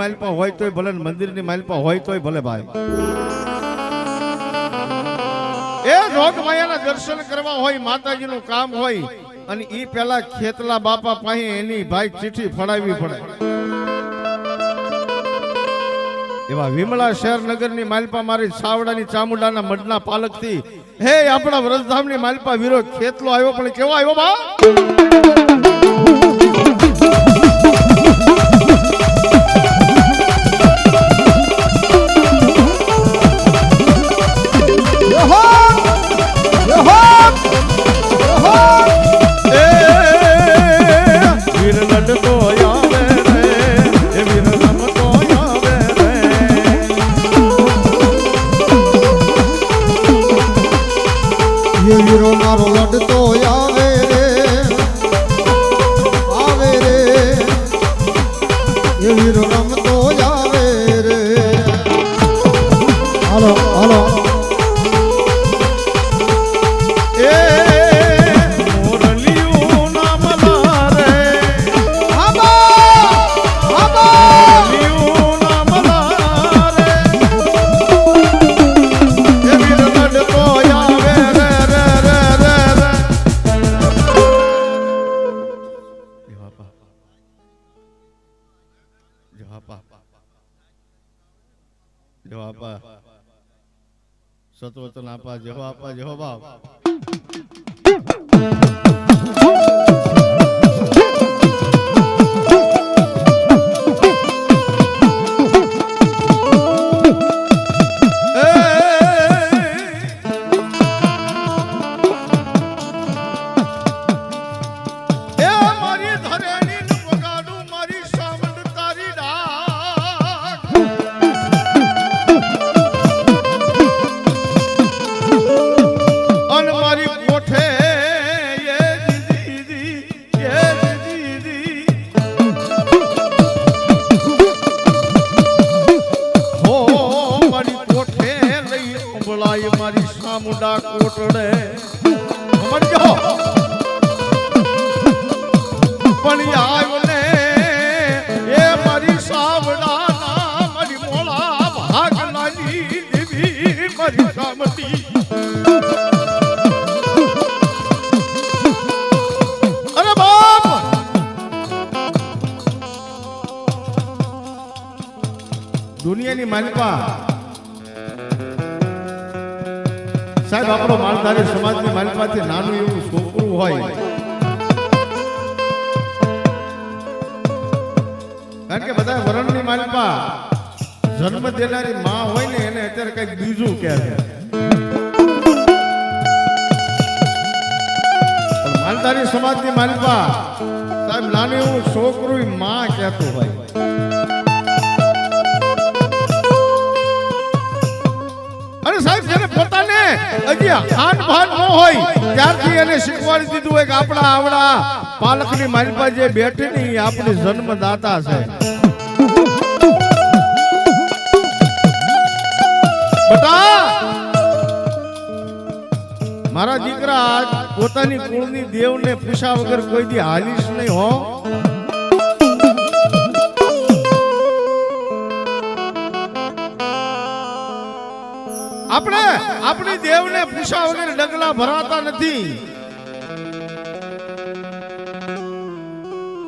માલપા હોય તોય ભલે ને મંદિરની માલપા હોય તોય ભલે ભાઈ. એ જોગમાયાના દર્શન કરવા હોય, માતાજીનું કામ હોય, અને ઈ પેલા ખેતલા બાપા પાસે એની ભાઈ ચીઠી ફડાવી પડે. એવા વિમળા શહેર નગરની માલપા મારી સાવડાની ચામુંડાના મઢના પાલકથી, હે આપણા વ્રજધામની માલપા, વિરોધ ખેતલો આવ્યો, પણ કેવો આવ્યો બા? સતવતન આપા જવાપા જવાબ એ દુનિયાની માલિકા. સાહેબ, આપણો માલધારી સમાજની માલિકાથી નાનું એવું છોકરું હોય. કારણ કે બધા વરણની માલિકા. જન્મ દેનારી માં હોય ને એને અત્યારે કંઈક બીજું કહે છે. માલધારી સમાજની માલિકા, સાહેબ, નાની હું છોકરું માં કહેતું અને સાહેબ પોતાને હજી હાન ભાન ન હોય, ત્યારથી એને શીખવાડી દીધું હોય આપણા આવડા પાલકની માલિકા જે બેઠી ને આપણી જન્મદાતા છે. બટા! મારા દીકરા આજ પોતાની કુળની દેવને પૂછા વગર કોઈ દી હાલીશ નહીં હો. આપણે આપણી દેવને પૂછા વગર ડગલા ભરાતા નથી.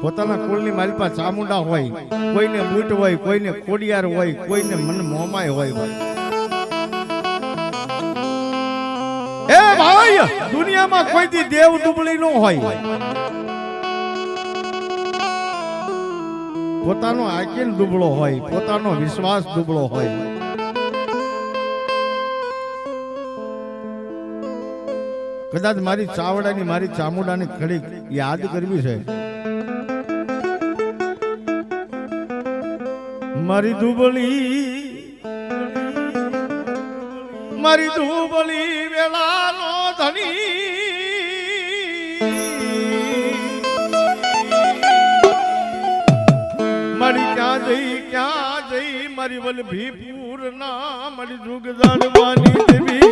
પોતાના કુળની માલિપા ચામુંડા હોય કોઈને બૂટ હોય કોઈને ખોડિયાર હોય કોઈને મન મોમાય હોય. ભાઈ દુનિયામાં કોઈ દેવ ડુબળી નો હોય. પોતાનો આકીલ દુબળો હોય, પોતાનો વિશ્વાસ દુબળો હોય. કદાચ મારી ચાવડાની, મારી ચામુડાની ખડી યાદ કરવી છે. મારી દુબળી મારી દુબળી ધણી મારી. ક્યાં જઈ ક્યાં જઈ મારી પૂર ના મારી જુગદાનવાની દેવી.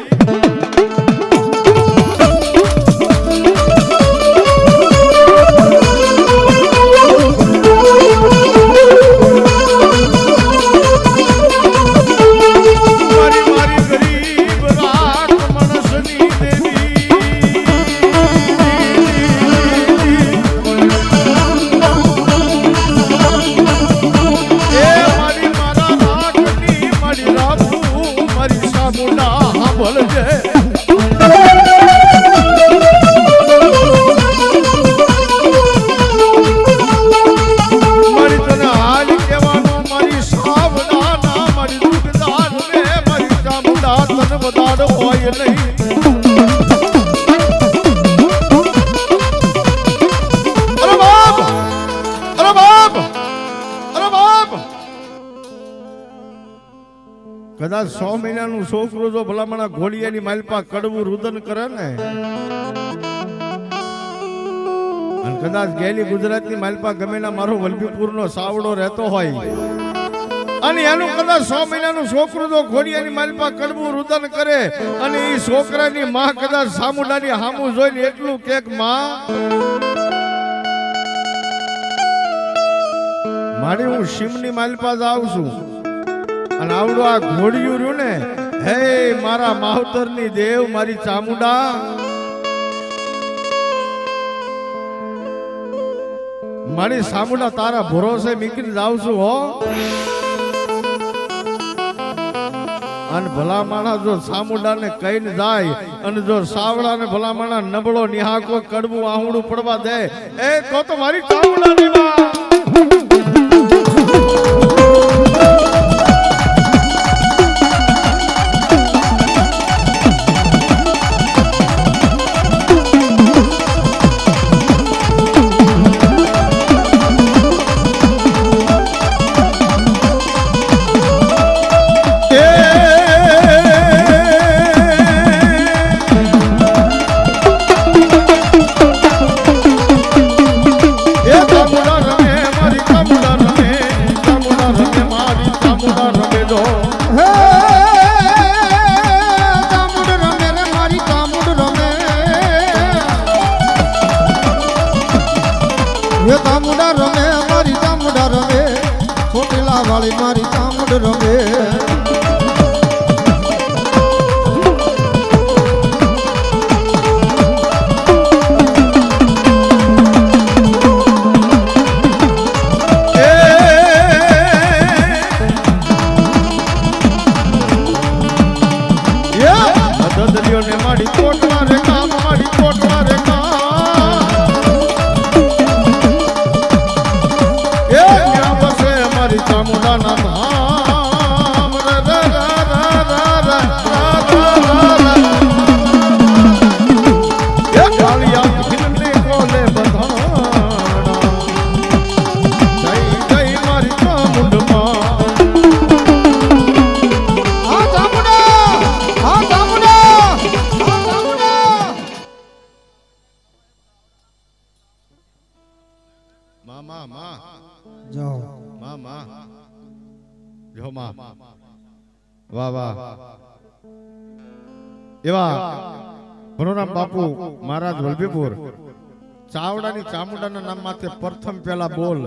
કદાચ સો મહિનાનું છોકરું જો ભલામણા ઘોડિયાની માલપા કડવું રુદન કરે ને, અને કદાચ ગેલી ગુજરાતની માલપા ગમે ના મારો વલભીપુરનો સાવડો રહેતો હોય. અને એનું કદાચ સો મહિનાનું છોકરું જો ઘોડિયાની માલપા કડવું રુદન કરે, અને એ છોકરાની માં કદાચ સામુડાની હામું જોઈને એટલું કેકમાં, મારી હું શિમની માલપા જ આવું છું. અને આવડું આ ઘોડિયું રહ્યું ને, હે મારા માવતરની દેવ, મારી ચામુંડા. મારી સામુંડા તારા ભરોસે મીકીને જાઉં છું, હો. અને ભલા માણા જો સામુંડાને કહીને જાય, અને જો સાવડાને ભલા માણા નબળો નિહાકો કડવું આહુડું પડવા દે, એ તો તો મારી ચામુંડાની જો માં વાહ. વાહ એવા. ભરોરામ બાપુ મહારાજ વલભીપુર. ચાવડાની ચામુંડાના નામ માથે પ્રથમ પેલા બોલ.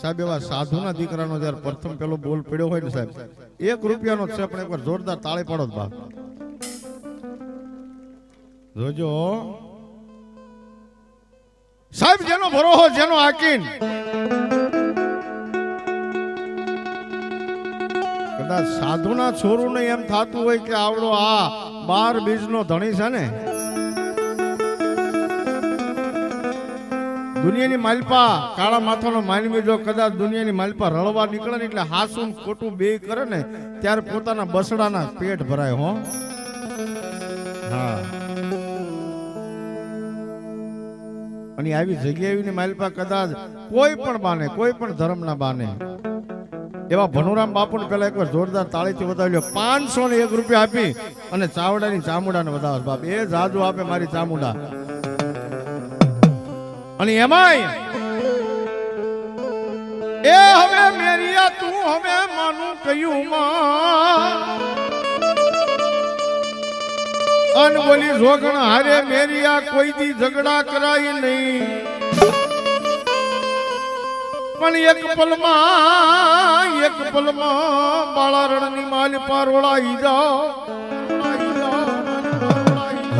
સાહેબ એવા સાધુના દીકરાનો જ્યારે પ્રથમ પેલો બોલ પડ્યો હોય ને સાહેબ એક રૂપિયાનો છે પણ એકવાર જોરદાર તાળી પાડો બાપ. જોજો. સાહેબ જેનો ભરોહો જેનો આકીન. કદાચ સાધુના છોરુને એમ થતું હોય કે આવડો આ બાર બીજનો ધણી છે ને? દુનિયાની માલપા કાળા માથાનો માનવી જો કદાચ દુનિયાની માલપા રળવા નીકળે ને એટલે હાસું ખોટું બે કરે ને, ત્યારે પોતાના બસડાના પેટ ભરાય, હો. હા. અને આવી જગ્યાએ આવીને માલપા કદાચ કોઈ પણ બાને, કોઈ પણ ધર્મના બાને એવા ભનુરામ બાપુને પેલા એકવાર જોરદાર તાળીથી વધાવ્યો. પાંચસો ને એક રૂપિયા આપી અને ચાવડાની ચામુંડાને વધાવો બાપ. એ જાજુ આપે મારી ચામુંડા. અને એમાંય એ હવે મેરિયા, તું હવે માનું કયું માં અન બોલી જોગણ હારે મેરિયા, કોઈ દી ઝઘડા કરાય નહીં. પણ એક પલમાં એક પલમાં બાળારણની માલ પારોળાઈ જાઓ.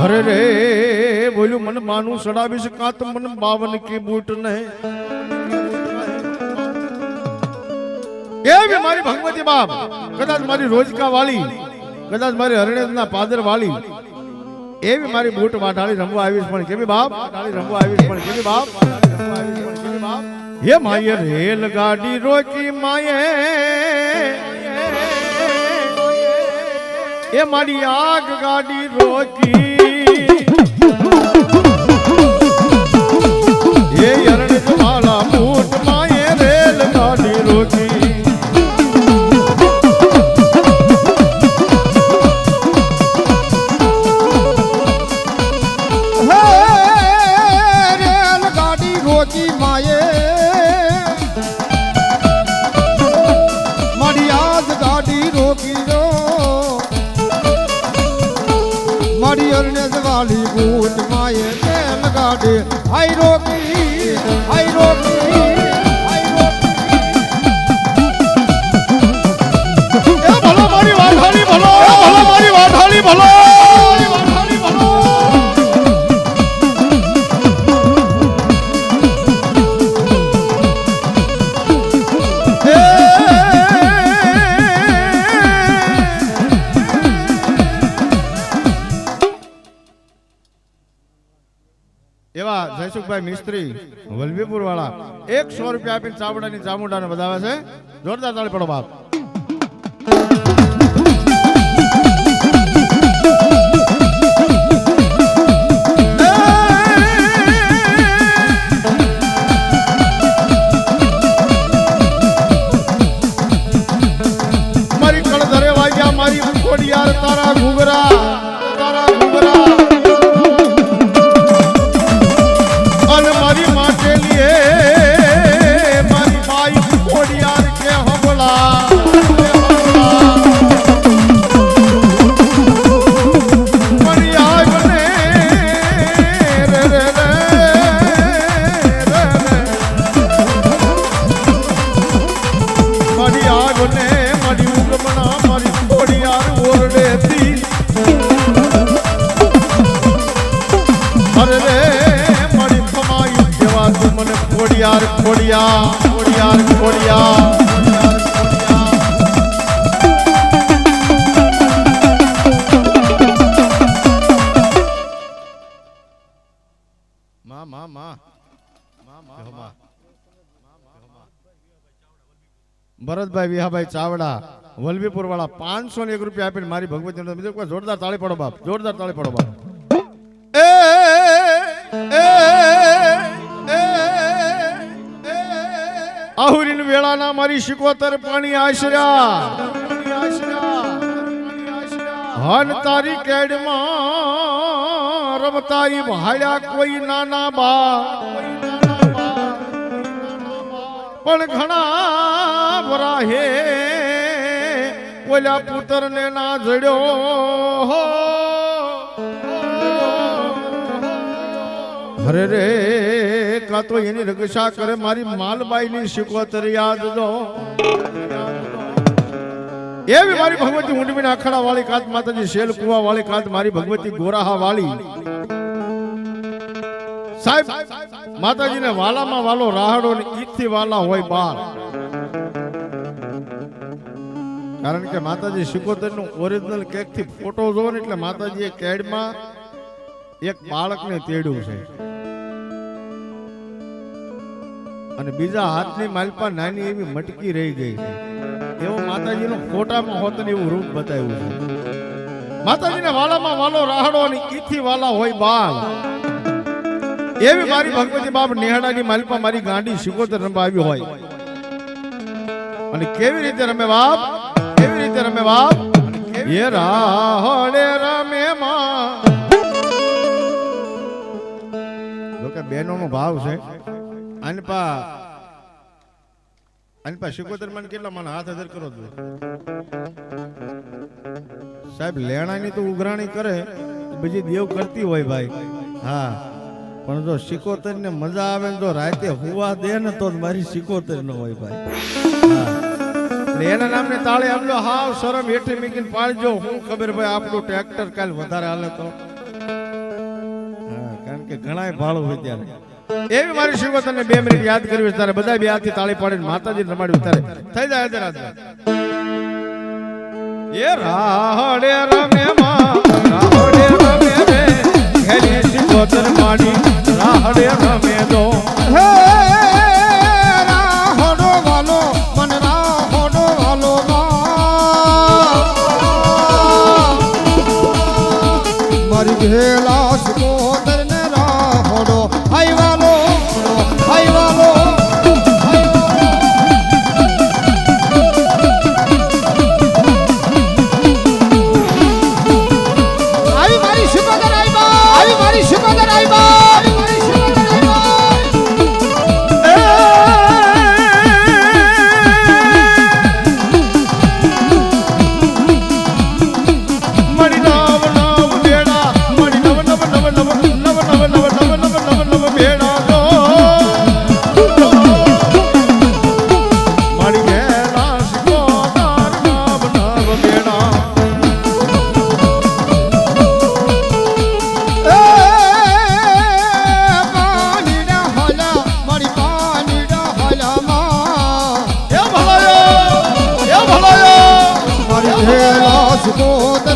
અરે રે, બોલ્યું, મન માનું સડાવીશ કાત, મન બાવન કી બૂટ ને એવી મારી ભગવતી બાપ, કદાચ મારી રોજકા વાળી, કદાચ મારી હરણેજના પાદર વાળી, એવી મારી બૂટ વાટાળી રમવા આવીશ પણ કેવી બાપ? વાટાળી રમવા આવીશ પણ કેવી બાપ? રમવા આવીશ પણ કેવી બાપ? હે માય રેલ ગાડી રોકી માયે. એ મારી આગ ગાડી રોકી. એ અરણ જયસુખભાઈ મિસ્ત્રી વલભીપુર વાળા એકસો રૂપિયા આપીને ચામડાની ચામુંડાને વધાવે છે. જોરદાર તાળી પડો બાપ. મારી કળધરે વાગ્યા, મારી તારા ખોડિયાર ખોડિયા ખોડિયાર ખોડિયા ભરતભાઈ, વિહાભાઈ ચાવડા વલભીપુર વાળા પાંચસો ને એક રૂપિયા આપીને મારી ભગવતી જોરદાર તાળી પડો બાપ, જોરદાર તાળી પડો બાપ. આહુરીન વેળાના મારી શિકોતર પાણી આશર્યા હન તારી કેડમાં રમતા ઈ ભાડ્યા કોઈ નાના બા પણ ઘણા વરાહે ઓલા પુત્રને ના જડ્યો હરે રે. કા તો એની રક્ષા કરે, મારી માલબાઈની શિકોતર યાદ દો. એવી મારી ભગવતી ઊંડમીના અખાડા વાળી કાત, માતાજી શેલ કુવા વાળી કાત, મારી ભગવતી ગોરાહા વાળી સાહેબ, માતાજીને વાલામાં વાલો રાહડો ને ઈથી વાલા હોય બાર કારણ કે માતાજી શિકોતરનું ઓરિજિનલ કેકથી ફોટો જોવો ને એટલે માતાજીએ કેડમાં એક બાળકને તેડ્યું છે. અને બીજા હાથની માલપા નાની એવી મટકી રહી ગઈ છે. એવો માતાજીનો ફોટામાં હોત ને એવું રૂપ બતાવ્યું છે. માતાજીને વાલામાં વાલો રાહડો અને ઈથી વાલા હોય બાળ. એવી મારી ભગવતી બાપ નેહાડાની માલપા મારી ગાંડી શિકોતર રમવા આવી હોય. અને કેવી રીતે રમે બાપ? કેવી રીતે રમે બાપ? એ રાહડે રમે માં. જોકે બહેનો નો ભાવ છે. અનપા અનપા શિકોતર મને કેટલા મને હાથ હજાર કરો છો? સાહેબ, લેણાની તો ઉઘરાણી કરે, બીજી દેવ કરતી હોય ભાઈ. હા, પણ જો શિકોતર ને મજા આવે તો રાતે હુવા દે ને તો મારી શિકોતર ન હોય ભાઈ. એના નામને તાળે આમલો હાવ શરમ હેઠે મીકીને પાડજો. હું ખબર ભાઈ આપણું ટ્રેક્ટર કાલ વધારે હાલે તો. હા, કારણ કે ઘણાય ભાડું હોય ત્યારે. એવી મારી શિવતને બે મિનિટ યાદ કરવી તારે બધા બે હાથથી તાળી પાડીને માતાજી રમાડ્યું તારે. થઈ જાય આજે એ રાહડે રમે માં રાહડે રમે રે. ઘેરી શિકોતર માડી રાહડે રમે દો હે રાહોડો વાલો, મન રાહોડો વાલો મારી ભેલા Escuta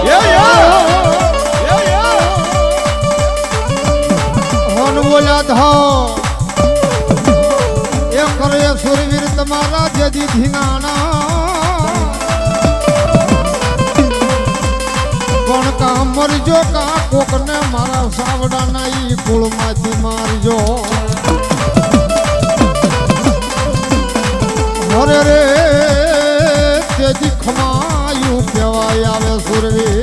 જદી ધીંગાણા કોણ કા મરજો, કા કોકને મારા સાવડાના ઈ કુળમાંથી મારજો. અરે રે તેથી ખમાયું કહેવાય આવે સુરવી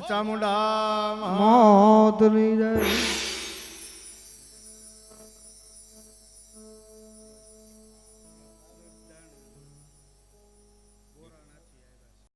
ચામુંડા મોદરી